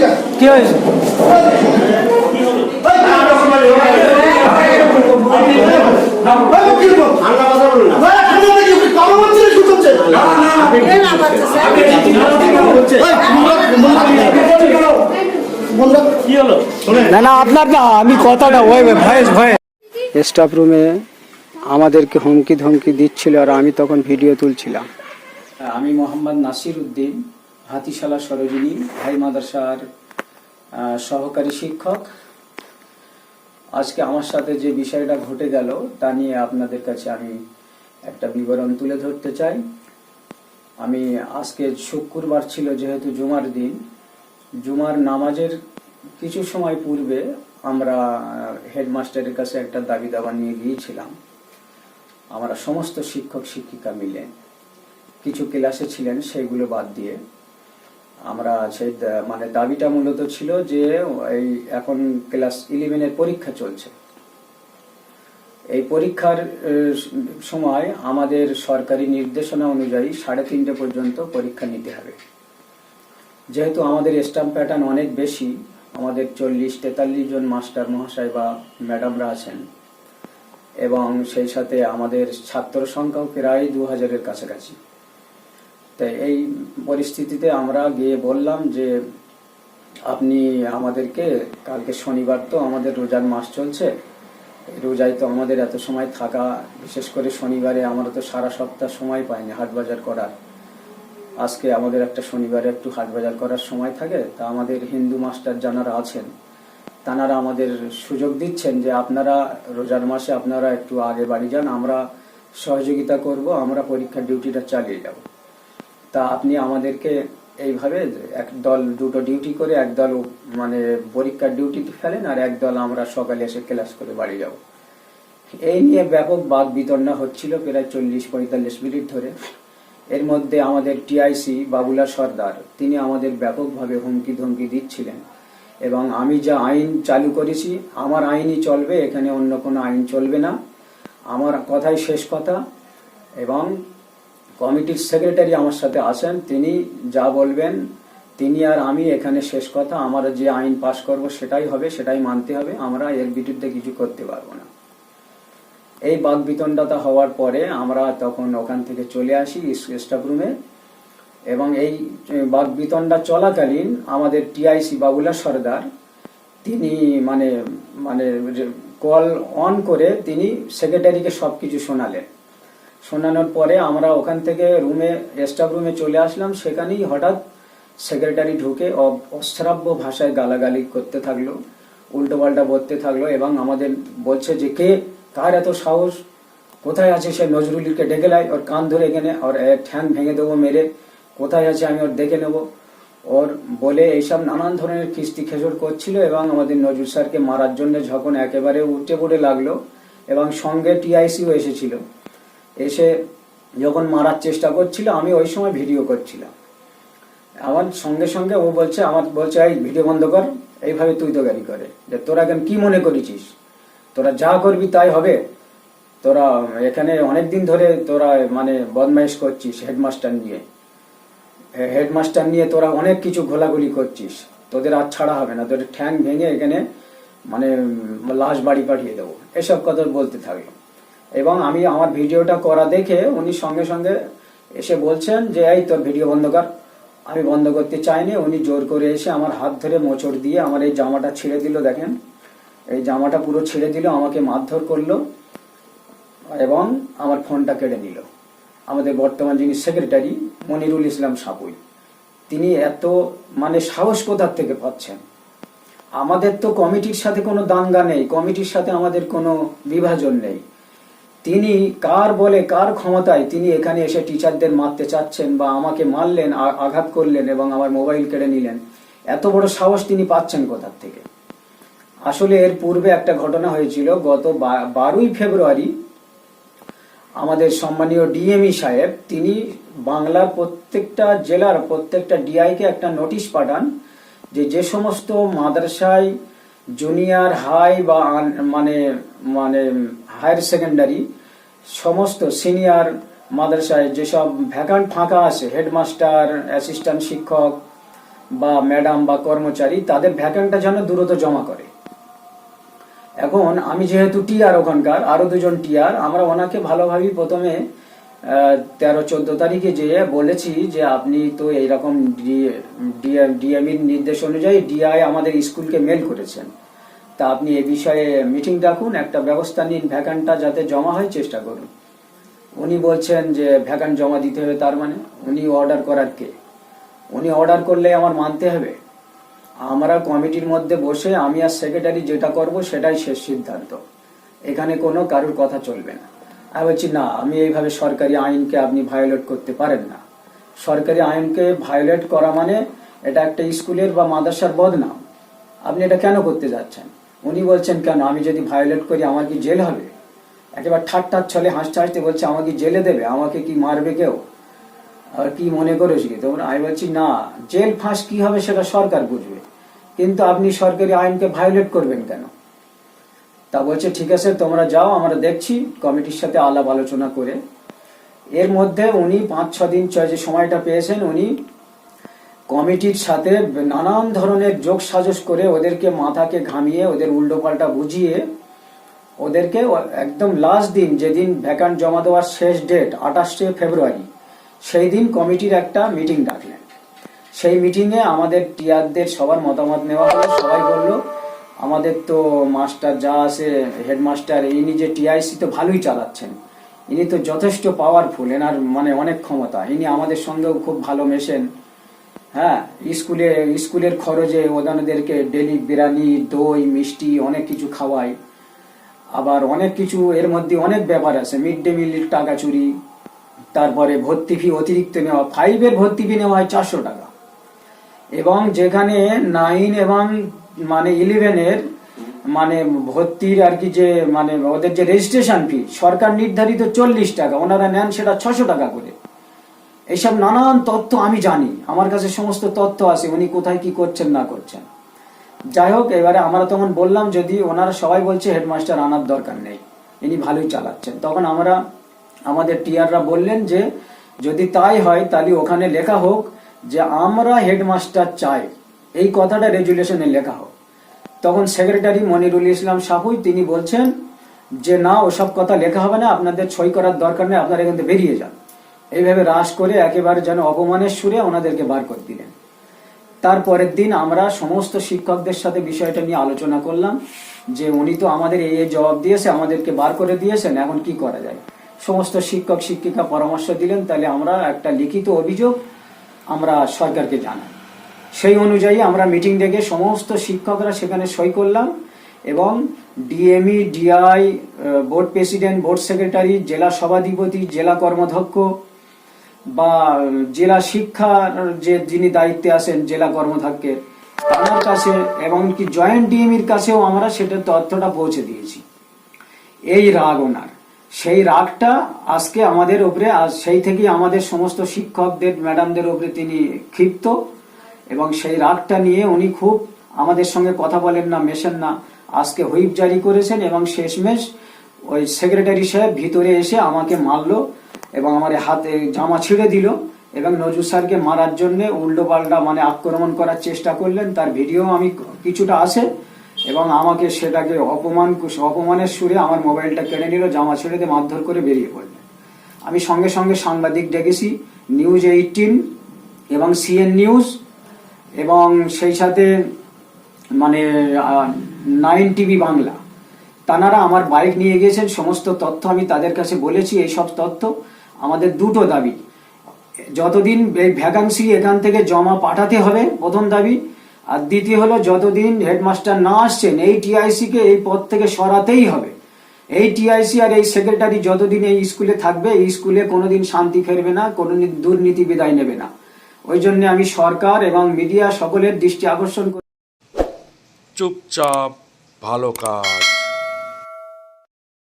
কা হয়েছে না না আপনার না আমি কথাটা ওই ভয়েস ভয়েস স্টাফ রুমে আমাদেরকে হুমকি ধমকি দিচ্ছিল আর আমি তখন ভিডিও তুলছিলাম আমি মোহাম্মদ নাসির উদ্দিন, হাতিশালা সরোজিনী, ভাই মাদ্রাসার সহকারী শিক্ষক। আজকে আমার সাথে যে বিষয়টা ঘটে গেল, তা নিয়ে আপনাদের কাছে আমি একটা বিবরণ তুলে ধরতে চাই। আমি আজকে শুক্রবার ছিল, যেহেতু জুমার দিন। জুমার নামাজের কিছু সময় পূর্বে আমরা হেডমাস্টারের কাছে একটা দাবি দাবা নিয়ে গিয়েছিলাম। আমরা সমস্ত শিক্ষক শিক্ষিকা মিলে কিছু ক্লাসে ছিলেন, সেইগুলো বাদ দিয়ে। আমরা সেই মানে দাবিটা মূলত ছিল যে, এই এখন ক্লাস ইলেভেনের পরীক্ষা চলছে। এই পরীক্ষার সময় আমাদের সরকারি নির্দেশনা অনুযায়ী সাড়ে তিনটে পর্যন্ত পরীক্ষা নিতে হবে। যেহেতু আমাদের স্টাম্প প্যাটার্ন অনেক বেশি, আমাদের চল্লিশ তেতাল্লিশ জন মাস্টার মহাশয় বা ম্যাডামরা আছেন, এবং সেই সাথে আমাদের ছাত্র সংখ্যাও প্রায় দু হাজারের কাছাকাছি। তাই এই পরিস্থিতিতে আমরা গিয়ে বললাম যে, আপনি আমাদেরকে, কালকে শনিবার তো আমাদের রোজার মাস চলছে রোজায় তো আমাদের এত সময় থাকা, বিশেষ করে শনিবারে আমরা তো সারা সপ্তাহ সময় পাইনি হাট বাজার করার। আজকে আমাদের একটা শনিবারে একটু হাট বাজার করার সময় থাকে, তা আমাদের হিন্দু মাস্টার যারা আছেন। তানারা আমাদের সুযোগ দিচ্ছেন যে, আপনারা রোজার মাসে আপনারা একটু আগে বাড়ি যান, আমরা সহযোগিতা করব, আমরা পরীক্ষার ডিউটিটা চালিয়ে যাব। তা আপনি আমাদেরকে এইভাবে এক দল দুটো ডিউটি করে এক দল মানে পরীক্ষার ডিউটিতে ফেলেন আর এক দল আমরা সকালে এসে ক্লাস করে বাড়ি যাব। এই নিয়ে ব্যাপক বাদ বিতণ্ডা হচ্ছিল প্রায় চল্লিশ পঁয়তাল্লিশ মিনিট ধরে। এর মধ্যে আমাদের টিআইসি বাবুলা সর্দার, তিনি আমাদের ব্যাপকভাবে হুমকি ধমকি দিচ্ছিলেন এবং আমি যা আইন চালু করেছি, আমার আইনই চলবে, এখানে অন্য কোনো আইন চলবে না। আমার কথাই শেষ কথা এবং কমিটির সেক্রেটারি আমার সাথে আছেন, তিনি যা বলবেন, তিনি আর আমি এখানে শেষ কথা, আমরা যে আইন পাশ করব সেটাই হবে, সেটাই মানতে হবে, আমরা এর বিরুদ্ধে কিছু করতে পারব না। এই বাক বিতণ্ডতা হওয়ার পরে আমরা তখন ওখান থেকে চলে আসি স্টাফ রুমে, এবং এই বাক বিতণ্ডা চলাকালীন আমাদের টিআইসি বাবুলা সর্দার, তিনি মানে মানে কল অন করে তিনি সেক্রেটারিকে সবকিছু শোনালেন। শোনানোর পরে আমরা ওখান থেকে রুমে স্টাফ রুমে চলে আসলাম। সেখানেই হঠাৎ সেক্রেটারি ঢুকে অশ্রাব্য ভাষায় গালাগালি করতে থাকল, উল্টো পাল্টা বলতে থাকল এবং আমাদের বলছে যে, কে? কার এত সাহস? কোথায় আছে সে নজরুলকে ডেকে লাই? ওর কান ধরে এখানে, ওর ঠ্যাং ভেঙে দেবো মেরে। কোথায় আছে আমি ওর দেখে নেব? ওর বলে এইসব নানান ধরনের কিস্তি খেজুর করছিল এবং আমাদের নজরুল স্যারকে মারার জন্য যখন একেবারে উঠে পড়ে লাগল এবং সঙ্গে টিআইসিও এসেছিল। এসে যখন মারার চেষ্টা করছিল, আমি ওই সময় ভিডিও করছিলাম। আমার সঙ্গে সঙ্গে ও বলছে, আমার বলছে, এই ভিডিও বন্ধ কর, এইভাবে তুই তো গাড়ি করে। যে তোরা এখন কি মনে করেছিস? তোরা যা করবি তাই হবে। তোরা এখানে অনেক দিন ধরে তোরা মানে বদমাইশ করছিস হেডমাস্টার নিয়ে। হেডমাস্টার নিয়ে তোরা অনেক কিছু ঘোলাগুলি করছিস। তোদের আর ছাড়া হবে না। তোদের ঠ্যাং ভেঙে এখানে মানে লাশ বাড়ি পাঠিয়ে দেবো। এসব কথা বলতে থাকল এবং আমি আমার ভিডিওটা করা দেখে উনি সঙ্গে সঙ্গে এসে বলছেন যে, এই তোর ভিডিও বন্ধ কর। আমি বন্ধ করতে চাইনি। উনি জোর করে এসে আমার হাত ধরে মোচড় দিয়ে আমার এই জামাটা ছিঁড়ে দিল, দেখেন। এই জামাটা পুরো ছিঁড়ে দিল, আমাকে মারধর করল এবং আমার ফোনটা কেড়ে নিল। আমাদের বর্তমান যিনি সেক্রেটারি, মনিরুল ইসলাম সাপুই তিনি এত মানে সাহস কোথার থেকে পাচ্ছেন? আমাদের তো কমিটির সাথে কোনো দাঙ্গা নেই, কমিটির সাথে আমাদের কোনো বিভাজন নেই। তিনি কার বলে কার ক্ষমতায় তিনি এখানে এসে টিচারদের মারতে চাচ্ছেন বা আমাকে মারলেন আঘাত করলেন এবং আমার মোবাইল কেড়ে নিলেন, এত বড় সাহস তিনি পাচ্ছেন কোথার থেকে? আসলে এর পূর্বে একটা ঘটনা হয়েছিল, গত বারোই ফেব্রুয়ারি আমাদের সম্মানীয় ডিএমই সাহেব, তিনি বাংলার প্রত্যেকটা জেলার প্রত্যেকটা ডিআইকে একটা নোটিশ পাঠান যে যে সমস্ত মাদ্রাসায় জুনিয়র হাই বা মানে মানে হায়ার সেকেন্ডারি সমস্ত সিনিয়র মাদ্রাসায় যেসব ভ্যাকান্ট ফাঁকা আছে হেডমাস্টার অ্যাসিস্ট্যান্ট শিক্ষক বা ম্যাডাম বা কর্মচারী, তাদের ভ্যাকান্টটা যেন দ্রুত জমা করে। এখন আমি যেহেতু টিআর ওখানকার, আরও দুজন টিআর আমরা ওনাকে ভালোভাবেই প্রথমে তেরো চোদ্দ তারিখে যেয়ে বলেছি যে আপনি তো এইরকম ডিএমির নির্দেশ অনুযায়ী ডিআই আমাদের স্কুলকে মেল করেছেন। তা আপনি এ বিষয়ে মিটিং ডাকুন, একটা ব্যবস্থা নিন ভ্যাকান্টটা যাতে জমা হয় চেষ্টা করুন। উনি বলছেন যে ভ্যাকান্ট জমা দিতে হবে তার মানে। উনি অর্ডার করার কে? উনি অর্ডার করলে আমার মানতে হবে। আমরা কমিটির মধ্যে বসে আমি আর সেক্রেটারি যেটা করব সেটাই শেষ সিদ্ধান্ত। এখানে কোনো কারুর কথা চলবে না। আমি বলছি, না, আমি এইভাবে সরকারি আইনকে আপনি ভায়োলেট করতে পারেন না। সরকারি আইনকে ভায়োলেট করা মানে এটা একটা স্কুলের বা মাদ্রাসার বদনাম। আপনি এটা কেন করতে যাচ্ছেন? উনি বলছেন, কেন? আমি যদি ভায়োলেট করি, আমার কি জেল হবে? একেবারে ঠাট্টার ছলে হাসতে হাসতে বলছে, আমাকে জেলে দেবে? আমাকে কি মারবে কেউ? আর কি মনে করেছ কি? তোমরা আমি বলছি, না, জেল ফাঁস কি হবে সেটা সরকার বুঝবে। কিন্তু আপনি সরকারি আইনকে ভায়োলেট করবেন কেন? তা বলছে, ঠিক আছে, তোমরা যাও, আমরা দেখছি। কমিটির সাথে আলাপ আলোচনা করে। এর মধ্যে উনি পাঁচ, ছ দিন যে সময়টা পেয়েছেন, উনি কমিটির সাথে নানান ধরনের যোগ সাজস করে ওদেরকে মাথাকে ঘামিয়ে, ওদের উল্টোপাল্টা বুঝিয়ে, ওদেরকে একদম লাস্ট দিন, যেদিন ভ্যাকান্ট জমা দেওয়ার শেষ ডেট আঠাশে ফেব্রুয়ারি, সেই দিন কমিটির একটা মিটিং ডাকলেন। সেই মিটিংয়ে আমাদের টিয়ারদের সবার মতামত নেওয়া হলো সবাই বলল আমাদের তো মাস্টার যা আছে, হেডমাস্টার, ইনি যে টিআইসি তো ভালোই চালাচ্ছেন। ইনি তো যথেষ্ট পাওয়ারফুল এনার মানে অনেক ক্ষমতা। ইনি আমাদের সঙ্গেও খুব ভালো মেশেন। হ্যাঁ স্কুলে, স্কুলের খরচে ওদানদেরকে ডেলি বিরিয়ানি, দই, মিষ্টি, অনেক কিছু খাওয়ায় আবার অনেক কিছু, এর মধ্যে অনেক ব্যাপার আছে। মিড ডে মিলের টাকা চুরি, তারপরে ভর্তি ফি অতিরিক্ত নেওয়া ফাইভের ভর্তি ফি নেওয়া হয় চারশো টাকা। এবং যেখানে নাইন এবং মানে ইলেভেনের মানে ভর্তির আর কি যে মানে ওদের যে রেজিস্ট্রেশন ফি সরকার নির্ধারিত চল্লিশ টাকা, ওনারা নেন সেটা ছশো টাকা করে। এইসব নানান তথ্য আমি জানি, আমার কাছে সমস্ত তথ্য আছে, উনি কোথায় কি করছেন না করছেন। যাই হোক, এবারে আমরা তখন বললাম যদি ওনারা সবাই বলছে, হেডমাস্টার আনার দরকার নেই, ইনি ভালোই চালাচ্ছেন। তখন আমরা, আমাদের টিআররা বললেন যে যদি তাই হয়, তাহলে ওখানে লেখা হোক যে আমরা হেডমাস্টার চাই। এই কথাটা রেজুলেশনে লেখা হোক। তখন সেক্রেটারি মনিরুল ইসলাম সাহুই তিনি বলছেন যে, না, ওসব কথা লেখা হবে না, আপনাদের সই করার দরকার নেই, আপনারা এখান থেকে বেরিয়ে যান। এইভাবে রাস করে একেবারে যেন অপমানের সুরে ওনাদেরকে বার করে দিলেন। তারপরের দিন আমরা সমস্ত শিক্ষকদের সাথে বিষয়টা নিয়ে আলোচনা করলাম যে, উনি তো আমাদের এই জবাব দিয়েছে, আমাদেরকে বার করে দিয়েছেন, এখন কি করা যায়? সমস্ত শিক্ষক, শিক্ষিকা পরামর্শ দিলেন, তাহলে আমরা একটা লিখিত অভিযোগ আমরা সরকারকে জানাই। সেই অনুযায়ী আমরা মিটিং ডেকে সমস্ত শিক্ষকরা সেখানে সই করলাম এবং DME DI board president board secretary জেলা সভাধিপতি, জেলা কর্মধ্যক্ষ বা জেলা শিক্ষার যে যিনি দায়িত্বে আছেন জেলা কর্মধ্যক্ষের তার কাছে এমনকি জয়েন্ট ডিএমির কাছেও আমরা সেটার তথ্যটা পৌঁছে দিয়েছি। এই রাগ ওনার। সেই রাগটা আজকে আমাদের উপরে আজ সেই থেকেই আমাদের সমস্ত শিক্ষকদের ম্যাডামদের উপরে তিনি ক্ষিপ্ত। এবং সেই রাগটা নিয়ে উনি খুব আমাদের সঙ্গে কথা বলেন না, মেশেন না। আজকে হুইপ জারি করেছেন এবং শেষমেশ ওই সেক্রেটারি সাহেব ভিতরে এসে আমাকে মারলো এবং আমার হাতে জামা ছিঁড়ে দিল এবং নজরুল স্যারকে মারার জন্য উল্টো পাল্টা মানে আক্রমণ করার চেষ্টা করলেন। তার ভিডিও আমি কিছুটা আছে এবং আমাকে সেটাকে অপমান, অপমানের সুরে আমার মোবাইলটা কেড়ে নিল, জামা ছেড়ে দিয়ে মারধর করে বেরিয়ে পড়লেন। আমি সঙ্গে সঙ্গে সাংবাদিক ডেকেছি, নিউজ এইটিন এবং সিএন নিউজ এবং সেই সাথে মানে নাইন টিভি বাংলা। তানারা আমার বাইক নিয়ে গিয়েছেন, সমস্ত তথ্য আমি তাদের কাছে বলেছি এই সব তথ্য আমাদের দুটো দাবি। যতদিন এই ভ্যাকান্সি এখান থেকে জমা পাঠাতে হবে, প্রথম দাবি, আর দ্বিতীয় হলো যতদিন হেডমাস্টার না আসছেন, এই টিআইসি কে এই পদ থেকে সরাতেই হবে। এই টিআইসি আর এই সেক্রেটারি যতদিন এই স্কুলে থাকবে, এই স্কুলে কোনোদিন শান্তি ফেরবে না কোনো দুর্নীতি বিদায় নেবে না। ওই জন্য আমি সরকার এবং মিডিয়া সকলের দৃষ্টি আকর্ষণ করি। চুপচাপ ভালো কাজ।